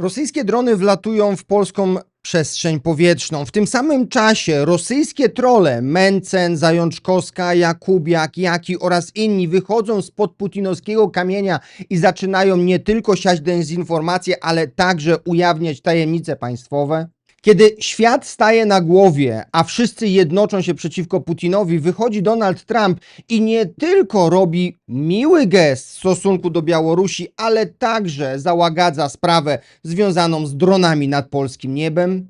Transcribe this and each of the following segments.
Rosyjskie drony wlatują w polską przestrzeń powietrzną. W tym samym czasie rosyjskie trole Mencen, Zajączkowska, Jakubiak, Jaki oraz inni wychodzą spod putinowskiego kamienia i zaczynają nie tylko siać dezinformację, ale także ujawniać tajemnice państwowe. Kiedy świat staje na głowie, a wszyscy jednoczą się przeciwko Putinowi, wychodzi Donald Trump i nie tylko robi miły gest w stosunku do Białorusi, ale także załagadza sprawę związaną z dronami nad polskim niebem.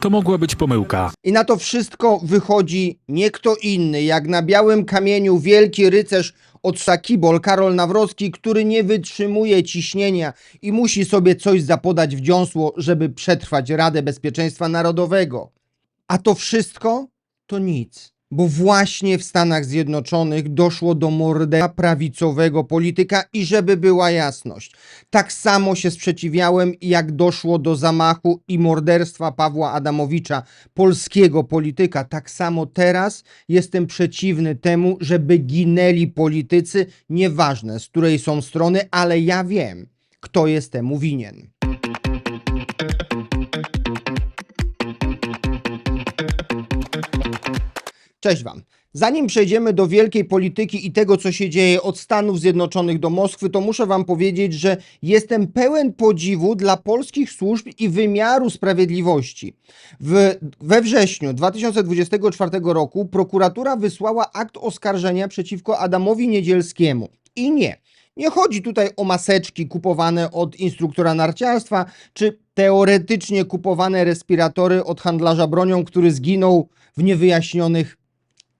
To mogła być pomyłka. I na to wszystko wychodzi nie kto inny, jak na białym kamieniu wielki rycerz od Sakibol, Karol Nawrocki, który nie wytrzymuje ciśnienia i musi sobie coś zapodać w dziąsło, żeby przetrwać Radę Bezpieczeństwa Narodowego. A to wszystko to nic. Bo właśnie w Stanach Zjednoczonych doszło do morderstwa prawicowego polityka i żeby była jasność, tak samo się sprzeciwiałem, jak doszło do zamachu i morderstwa Pawła Adamowicza, polskiego polityka. Tak samo teraz jestem przeciwny temu, żeby ginęli politycy, nieważne z której są strony, ale ja wiem, kto jest temu winien. Cześć Wam. Zanim przejdziemy do wielkiej polityki i tego, co się dzieje od Stanów Zjednoczonych do Moskwy, to muszę Wam powiedzieć, że jestem pełen podziwu dla polskich służb i wymiaru sprawiedliwości. W, we wrześniu 2024 roku prokuratura wysłała akt oskarżenia przeciwko Adamowi Niedzielskiemu. I nie. Nie chodzi tutaj o maseczki kupowane od instruktora narciarstwa, czy teoretycznie kupowane respiratory od handlarza bronią, który zginął w niewyjaśnionych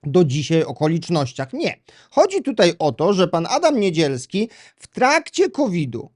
do dzisiaj okolicznościach. Nie. Chodzi tutaj o to, że pan Adam Niedzielski w trakcie COVID-u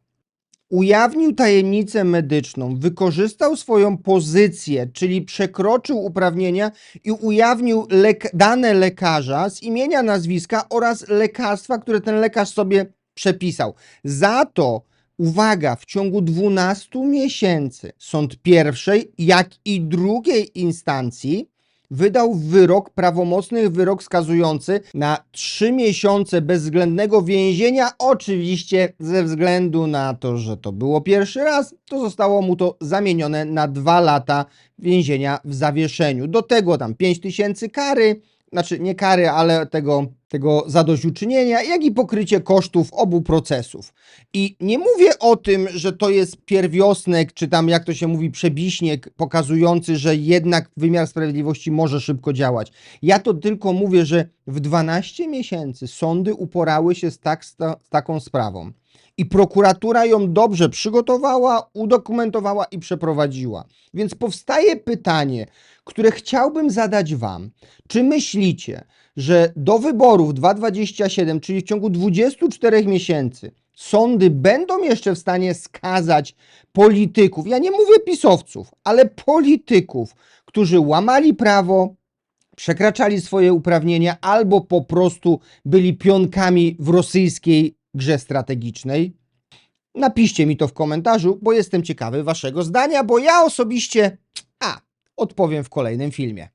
ujawnił tajemnicę medyczną, wykorzystał swoją pozycję, czyli przekroczył uprawnienia i ujawnił lek- dane lekarza z imienia, nazwiska oraz lekarstwa, które ten lekarz sobie przepisał. Za to, uwaga, w ciągu 12 miesięcy sąd pierwszej, jak i drugiej instancji wydał wyrok, prawomocny wyrok skazujący na 3 miesiące bezwzględnego więzienia. Oczywiście ze względu na to, że to było pierwszy raz, to zostało mu to zamienione na 2 lata więzienia w zawieszeniu. Do tego tam 5 tysięcy kary, znaczy nie kary, ale tego, tego zadośćuczynienia, jak i pokrycie kosztów obu procesów. I nie mówię o tym, że to jest pierwiosnek, czy tam jak to się mówi, przebiśniek pokazujący, że jednak wymiar sprawiedliwości może szybko działać. Ja to tylko mówię, że w 12 miesięcy sądy uporały się z, tak, z, ta, z taką sprawą. I prokuratura ją dobrze przygotowała, udokumentowała i przeprowadziła. Więc powstaje pytanie, które chciałbym zadać Wam. Czy myślicie, że do wyborów 2027, czyli w ciągu 24 miesięcy, sądy będą jeszcze w stanie skazać polityków, ja nie mówię pisowców, ale polityków, którzy łamali prawo, przekraczali swoje uprawnienia albo po prostu byli pionkami w rosyjskiej grze strategicznej? Napiszcie mi to w komentarzu, bo jestem ciekawy Waszego zdania, bo ja osobiście, a, odpowiem w kolejnym filmie.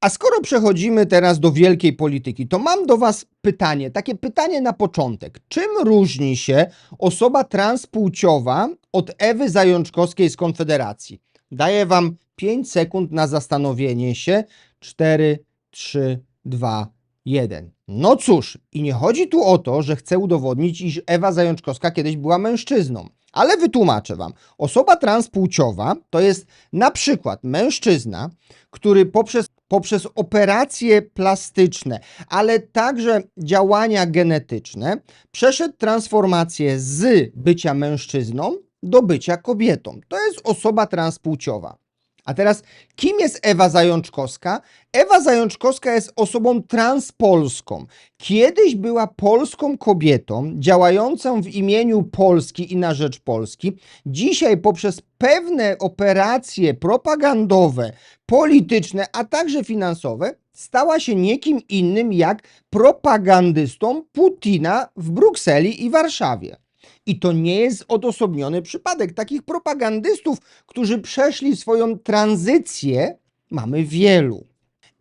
A skoro przechodzimy teraz do wielkiej polityki, to mam do Was pytanie, takie pytanie na początek. Czym różni się osoba transpłciowa od Ewy Zajączkowskiej z Konfederacji? Daję Wam 5 sekund na zastanowienie się. 4, 3, 2, 1. No cóż, i nie chodzi tu o to, że chcę udowodnić, iż Ewa Zajączkowska kiedyś była mężczyzną. Ale wytłumaczę Wam. Osoba transpłciowa to jest na przykład mężczyzna, który poprzez, poprzez operacje plastyczne, ale także działania genetyczne przeszedł transformację z bycia mężczyzną do bycia kobietą. To jest osoba transpłciowa. A teraz, kim jest Ewa Zajączkowska? Ewa Zajączkowska jest osobą transpolską. Kiedyś była polską kobietą, działającą w imieniu Polski i na rzecz Polski. Dzisiaj poprzez pewne operacje propagandowe, polityczne, a także finansowe, stała się niekim innym jak propagandystą Putina w Brukseli i Warszawie. I to nie jest odosobniony przypadek. Takich propagandystów, którzy przeszli swoją tranzycję, mamy wielu.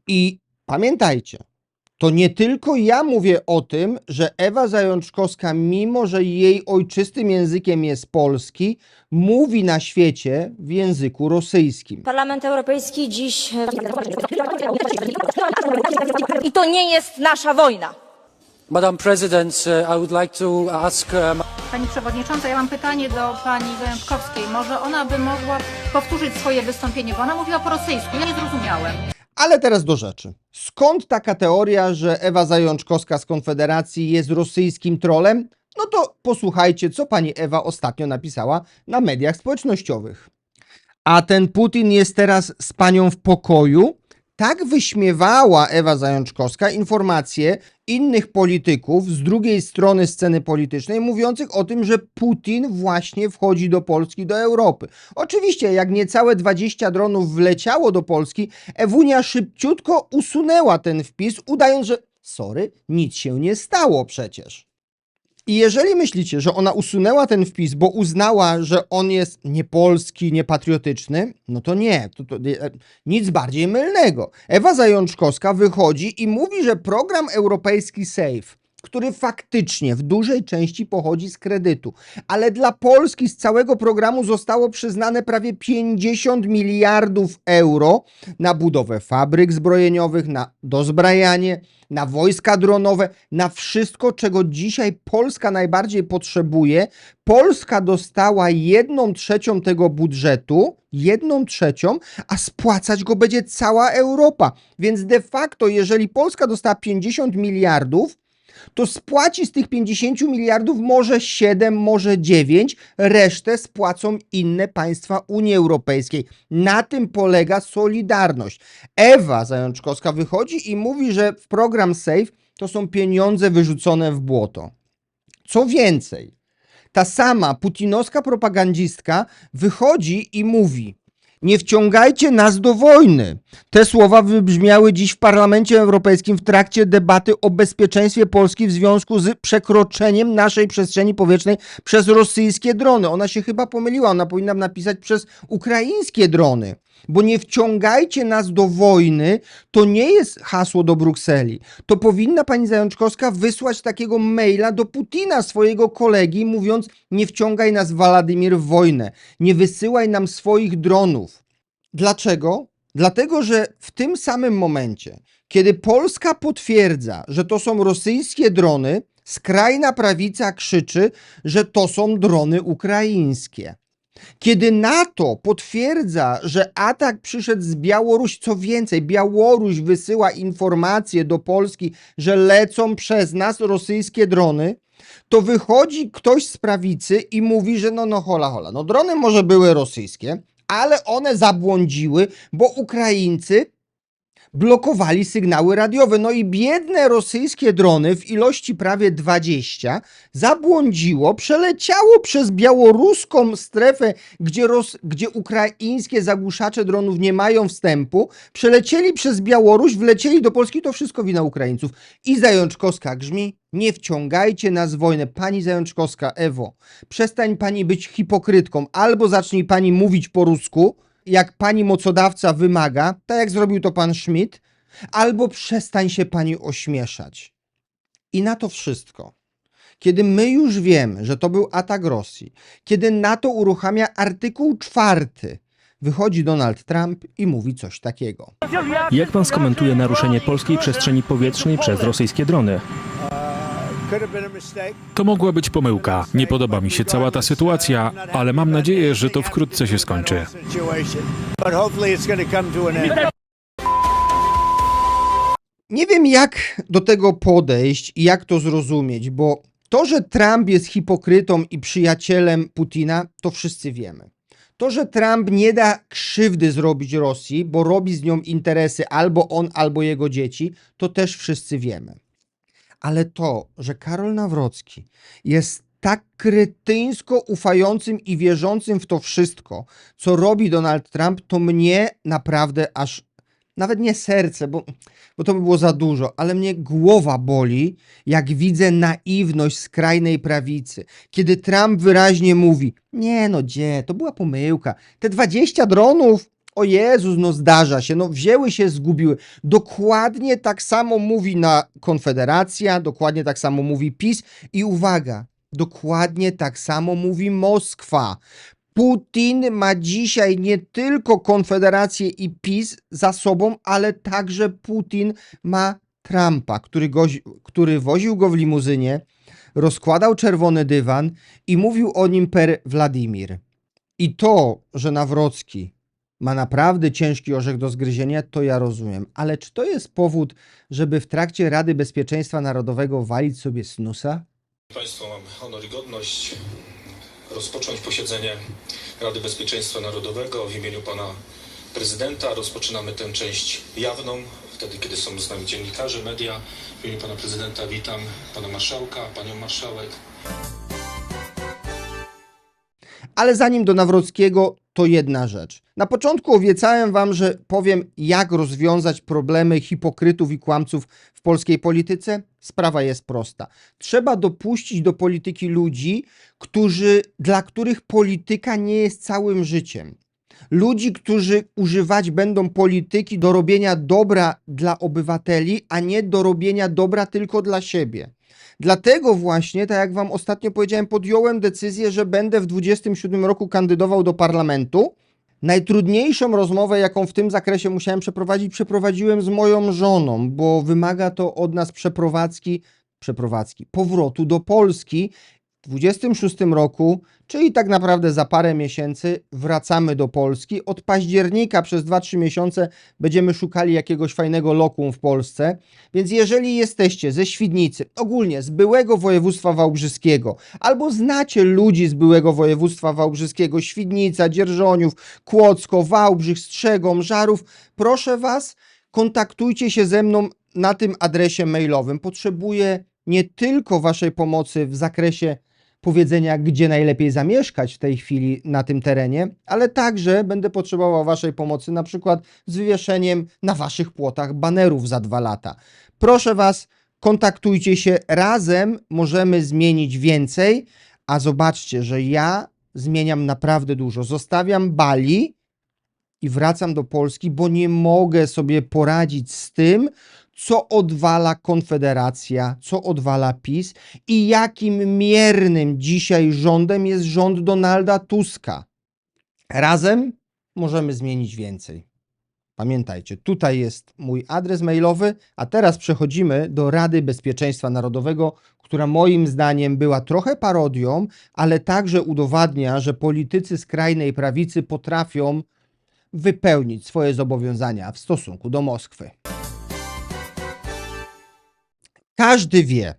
I pamiętajcie, to nie tylko ja mówię o tym, że Ewa Zajączkowska, mimo że jej ojczystym językiem jest polski, mówi na świecie w języku rosyjskim. Parlament Europejski dziś. I to nie jest nasza wojna. Madam President, uh, I would like to ask um, Pani Przewodnicząca, ja mam pytanie do Pani Zajączkowskiej. Może ona by mogła powtórzyć swoje wystąpienie, bo ona mówiła po rosyjsku. Ja nie zrozumiałem. Ale teraz do rzeczy. Skąd taka teoria, że Ewa Zajączkowska z Konfederacji jest rosyjskim trolem? No to posłuchajcie, co pani Ewa ostatnio napisała na mediach społecznościowych. A ten Putin jest teraz z panią w pokoju? Tak wyśmiewała Ewa Zajączkowska informacje innych polityków z drugiej strony sceny politycznej, mówiących o tym, że Putin właśnie wchodzi do Polski, do Europy. Oczywiście, jak niecałe 20 dronów wleciało do Polski, Ewunia szybciutko usunęła ten wpis, udając, że sorry, nic się nie stało przecież. I jeżeli myślicie, że ona usunęła ten wpis, bo uznała, że on jest niepolski, niepatriotyczny, no to nie, to, to, e, nic bardziej mylnego. Ewa Zajączkowska wychodzi i mówi, że program europejski SAFE, który faktycznie w dużej części pochodzi z kredytu, ale dla Polski z całego programu zostało przyznane prawie 50 miliardów euro na budowę fabryk zbrojeniowych, na dozbrajanie, na wojska dronowe, na wszystko, czego dzisiaj Polska najbardziej potrzebuje. Polska dostała jedną trzecią tego budżetu, jedną trzecią, a spłacać go będzie cała Europa. Więc de facto, jeżeli Polska dostała 50 miliardów, to spłaci z tych 50 miliardów może 7, może 9, resztę spłacą inne państwa Unii Europejskiej. Na tym polega solidarność. Ewa Zajączkowska wychodzi i mówi, że w program SAFE to są pieniądze wyrzucone w błoto. Co więcej, ta sama putinowska propagandzistka wychodzi i mówi: Nie wciągajcie nas do wojny. Te słowa wybrzmiały dziś w Parlamencie Europejskim w trakcie debaty o bezpieczeństwie Polski w związku z przekroczeniem naszej przestrzeni powietrznej przez rosyjskie drony. Ona się chyba pomyliła, ona powinna napisać przez ukraińskie drony. Bo nie wciągajcie nas do wojny, to nie jest hasło do Brukseli. To powinna pani Zajączkowska wysłać takiego maila do Putina, swojego kolegi, mówiąc: Nie wciągaj nas, Władimir, w wojnę, nie wysyłaj nam swoich dronów. Dlaczego? Dlatego, że w tym samym momencie, kiedy Polska potwierdza, że to są rosyjskie drony, skrajna prawica krzyczy, że to są drony ukraińskie. Kiedy NATO potwierdza, że atak przyszedł z Białorusi, co więcej, Białoruś wysyła informacje do Polski, że lecą przez nas rosyjskie drony, to wychodzi ktoś z prawicy i mówi, że no, no, hola, hola, no drony może były rosyjskie, ale one zabłądziły, bo Ukraińcy blokowali sygnały radiowe. No i biedne rosyjskie drony w ilości prawie 20 zabłądziło, przeleciało przez białoruską strefę, gdzie, ros, gdzie ukraińskie zagłuszacze dronów nie mają wstępu, przelecieli przez Białoruś, wlecieli do Polski, to wszystko wina Ukraińców. I Zajączkowska grzmi, nie wciągajcie nas w wojnę. Pani Zajączkowska, Ewo, przestań pani być hipokrytką, albo zacznij pani mówić po rusku, jak pani mocodawca wymaga, tak jak zrobił to pan Schmidt, albo przestań się pani ośmieszać. I na to wszystko, kiedy my już wiemy, że to był atak Rosji, kiedy NATO uruchamia artykuł czwarty, wychodzi Donald Trump i mówi coś takiego. Jak pan skomentuje naruszenie polskiej przestrzeni powietrznej przez rosyjskie drony? To mogła być pomyłka. Nie podoba mi się cała ta sytuacja, ale mam nadzieję, że to wkrótce się skończy. Nie wiem, jak do tego podejść i jak to zrozumieć, bo to, że Trump jest hipokrytą i przyjacielem Putina, to wszyscy wiemy. To, że Trump nie da krzywdy zrobić Rosji, bo robi z nią interesy albo on, albo jego dzieci, to też wszyscy wiemy. Ale to, że Karol Nawrocki jest tak kretyńsko ufającym i wierzącym w to wszystko, co robi Donald Trump, to mnie naprawdę aż nawet nie serce, bo, bo to by było za dużo, ale mnie głowa boli, jak widzę naiwność skrajnej prawicy. Kiedy Trump wyraźnie mówi: Nie, no gdzie, to była pomyłka. Te 20 dronów O Jezus, no zdarza się, no wzięły się, zgubiły. Dokładnie tak samo mówi na Konfederacja, dokładnie tak samo mówi PiS i uwaga, dokładnie tak samo mówi Moskwa. Putin ma dzisiaj nie tylko Konfederację i PiS za sobą, ale także Putin ma Trumpa, który, go, który woził go w limuzynie, rozkładał czerwony dywan i mówił o nim per Władimir. I to, że Nawrocki ma naprawdę ciężki orzech do zgryzienia, to ja rozumiem. Ale czy to jest powód, żeby w trakcie Rady Bezpieczeństwa Narodowego walić sobie snusa? Państwo, mam honor i godność rozpocząć posiedzenie Rady Bezpieczeństwa Narodowego w imieniu pana prezydenta. Rozpoczynamy tę część jawną, wtedy kiedy są z nami dziennikarze, media. W imieniu pana prezydenta witam pana marszałka, panią marszałek, Ale zanim do Nawrockiego, to jedna rzecz. Na początku obiecałem wam, że powiem, jak rozwiązać problemy hipokrytów i kłamców w polskiej polityce. Sprawa jest prosta. Trzeba dopuścić do polityki ludzi, którzy, dla których polityka nie jest całym życiem. Ludzi, którzy używać będą polityki do robienia dobra dla obywateli, a nie do robienia dobra tylko dla siebie. Dlatego właśnie, tak jak wam ostatnio powiedziałem, podjąłem decyzję, że będę w 27 roku kandydował do parlamentu. Najtrudniejszą rozmowę, jaką w tym zakresie musiałem przeprowadzić, przeprowadziłem z moją żoną, bo wymaga to od nas przeprowadzki, przeprowadzki, powrotu do Polski. W 26 roku, czyli tak naprawdę za parę miesięcy, wracamy do Polski. Od października przez 2-3 miesiące będziemy szukali jakiegoś fajnego lokum w Polsce. Więc jeżeli jesteście ze Świdnicy, ogólnie z byłego województwa wałbrzyskiego, albo znacie ludzi z byłego województwa wałbrzyskiego, Świdnica, Dzierżoniów, Kłodzko, Wałbrzych, Strzegom, Żarów, proszę Was, kontaktujcie się ze mną na tym adresie mailowym. Potrzebuję nie tylko Waszej pomocy w zakresie powiedzenia, gdzie najlepiej zamieszkać w tej chwili na tym terenie, ale także będę potrzebował Waszej pomocy na przykład z wywieszeniem na Waszych płotach banerów za dwa lata. Proszę Was, kontaktujcie się, razem możemy zmienić więcej, a zobaczcie, że ja zmieniam naprawdę dużo. Zostawiam Bali i wracam do Polski, bo nie mogę sobie poradzić z tym, co odwala Konfederacja, co odwala PiS i jakim miernym dzisiaj rządem jest rząd Donalda Tuska. Razem możemy zmienić więcej. Pamiętajcie, tutaj jest mój adres mailowy, a teraz przechodzimy do Rady Bezpieczeństwa Narodowego, która moim zdaniem była trochę parodią, ale także udowadnia, że politycy skrajnej prawicy potrafią wypełnić swoje zobowiązania w stosunku do Moskwy. Każdy wie,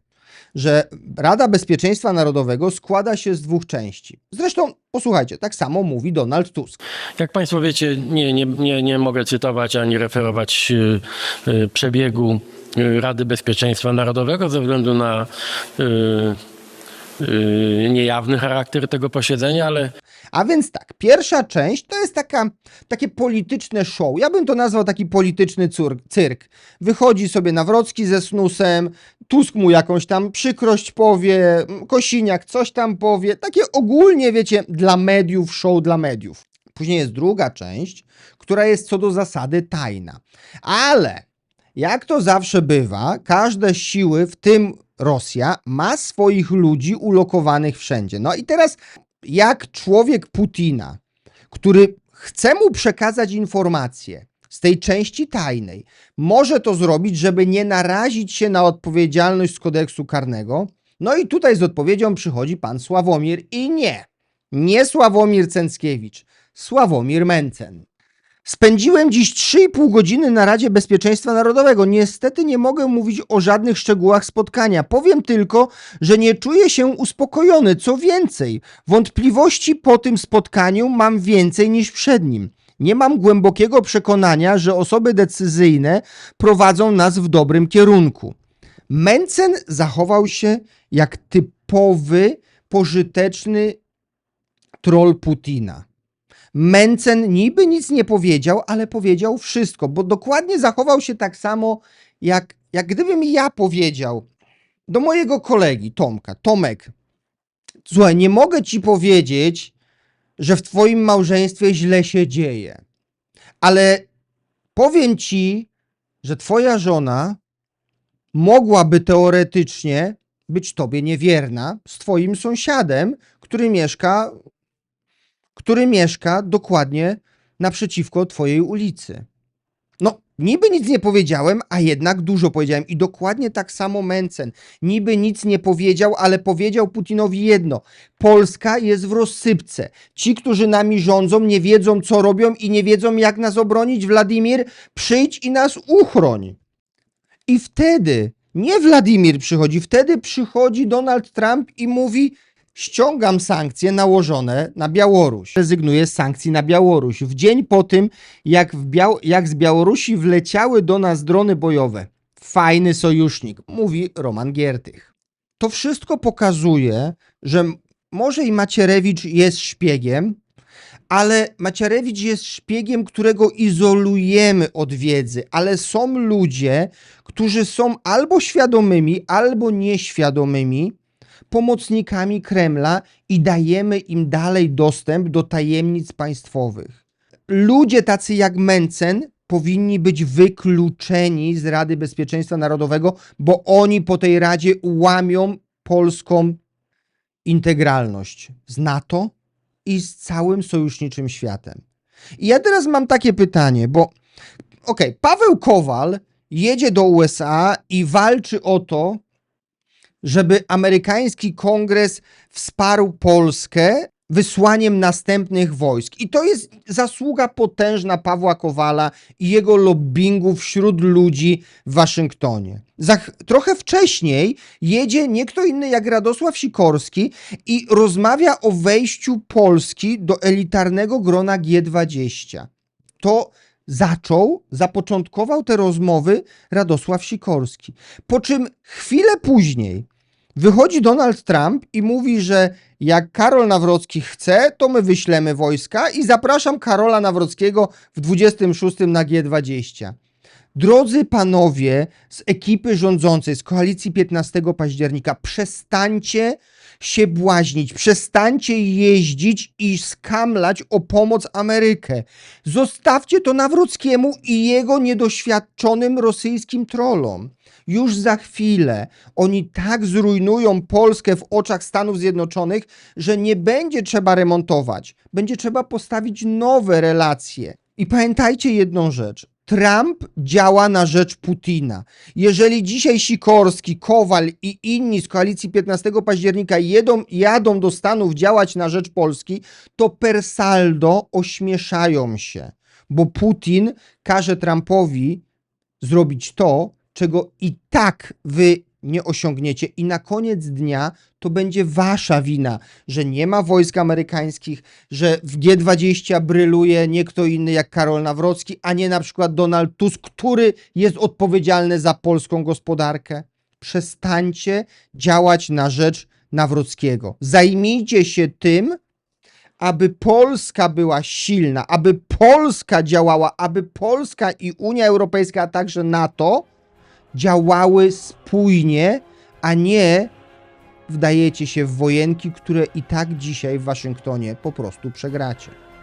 że Rada Bezpieczeństwa Narodowego składa się z dwóch części. Zresztą, posłuchajcie, tak samo mówi Donald Tusk. Jak Państwo wiecie, nie, nie, nie, nie mogę cytować ani referować y, y, przebiegu y, Rady Bezpieczeństwa Narodowego ze względu na y, y, niejawny charakter tego posiedzenia, ale A więc tak, pierwsza część to jest taka, takie polityczne show. Ja bym to nazwał taki polityczny cur- cyrk. Wychodzi sobie Nawrocki ze snusem, Tusk mu jakąś tam przykrość powie, Kosiniak coś tam powie. Takie ogólnie, wiecie, dla mediów, show dla mediów. Później jest druga część, która jest co do zasady tajna. Ale jak to zawsze bywa, każde siły, w tym Rosja, ma swoich ludzi ulokowanych wszędzie. No i teraz jak człowiek Putina, który chce mu przekazać informacje z tej części tajnej, może to zrobić, żeby nie narazić się na odpowiedzialność z kodeksu karnego. No i tutaj z odpowiedzią przychodzi pan Sławomir i nie, nie Sławomir Cęckiewicz, Sławomir Mencen. Spędziłem dziś 3,5 godziny na Radzie Bezpieczeństwa Narodowego. Niestety nie mogę mówić o żadnych szczegółach spotkania. Powiem tylko, że nie czuję się uspokojony. Co więcej, wątpliwości po tym spotkaniu mam więcej niż przed nim. Nie mam głębokiego przekonania, że osoby decyzyjne prowadzą nas w dobrym kierunku. Mencen zachował się jak typowy, pożyteczny troll Putina. Mencen niby nic nie powiedział, ale powiedział wszystko, bo dokładnie zachował się tak samo, jak, jak gdybym ja powiedział do mojego kolegi Tomka, Tomek, słuchaj, nie mogę ci powiedzieć, że w twoim małżeństwie źle się dzieje, Ale powiem ci, że twoja żona mogłaby teoretycznie być tobie niewierna z twoim sąsiadem, który mieszka, który mieszka dokładnie naprzeciwko twojej ulicy. No, niby nic nie powiedziałem, a jednak dużo powiedziałem. I dokładnie tak samo Mencen. Niby nic nie powiedział, ale powiedział Putinowi jedno. Polska jest w rozsypce. Ci, którzy nami rządzą, nie wiedzą, co robią i nie wiedzą, jak nas obronić. Wladimir, przyjdź i nas uchroń. I wtedy nie Wladimir przychodzi, wtedy przychodzi Donald Trump i mówi: Ściągam sankcje nałożone na Białoruś. Rezygnuję z sankcji na Białoruś. W dzień po tym, jak, Biał- jak z Białorusi wleciały do nas drony bojowe. Fajny sojusznik, mówi Roman Giertych. To wszystko pokazuje, że może i Macierewicz jest szpiegiem, ale Macierewicz jest szpiegiem, którego izolujemy od wiedzy, ale są ludzie, którzy są albo świadomymi, albo nieświadomymi pomocnikami Kremla i dajemy im dalej dostęp do tajemnic państwowych. Ludzie tacy jak Mencen powinni być wykluczeni z Rady Bezpieczeństwa Narodowego, bo oni po tej Radzie łamią polską integralność z NATO i z całym sojuszniczym światem. I ja teraz mam takie pytanie, bo okej, Paweł Kowal jedzie do USA i walczy o to, żeby amerykański kongres wsparł Polskę wysłaniem następnych wojsk. I to jest zasługa potężna Pawła Kowala i jego lobbingu wśród ludzi w Waszyngtonie. Za, ch- trochę wcześniej jedzie nie kto inny jak Radosław Sikorski i rozmawia o wejściu Polski do elitarnego grona G20. To zaczął, zapoczątkował te rozmowy Radosław Sikorski. Po czym chwilę później wychodzi Donald Trump i mówi, że jak Karol Nawrocki chce, to my wyślemy wojska i zapraszam Karola Nawrockiego w 26 na G20. Drodzy panowie z ekipy rządzącej, z koalicji 15 października, przestańcie się błaźnić, przestańcie jeździć i skamlać o pomoc Amerykę. Zostawcie to Nawrockiemu i jego niedoświadczonym rosyjskim trollom. Już za chwilę oni tak zrujnują Polskę w oczach Stanów Zjednoczonych, że nie będzie trzeba remontować, będzie trzeba postawić nowe relacje. I pamiętajcie jedną rzecz. Trump działa na rzecz Putina. Jeżeli dzisiaj Sikorski, Kowal i inni z koalicji 15 października jedą, jadą do Stanów działać na rzecz Polski, to per saldo ośmieszają się, bo Putin każe Trumpowi zrobić to, czego i tak wy nie osiągniecie. I na koniec dnia to będzie wasza wina, że nie ma wojsk amerykańskich, że w G20 bryluje nie kto inny jak Karol Nawrocki, a nie na przykład Donald Tusk, który jest odpowiedzialny za polską gospodarkę. Przestańcie działać na rzecz Nawrockiego. Zajmijcie się tym, aby Polska była silna, aby Polska działała, aby Polska i Unia Europejska, a także NATO działały spójnie, a nie wdajecie się w wojenki, które i tak dzisiaj w Waszyngtonie po prostu przegracie.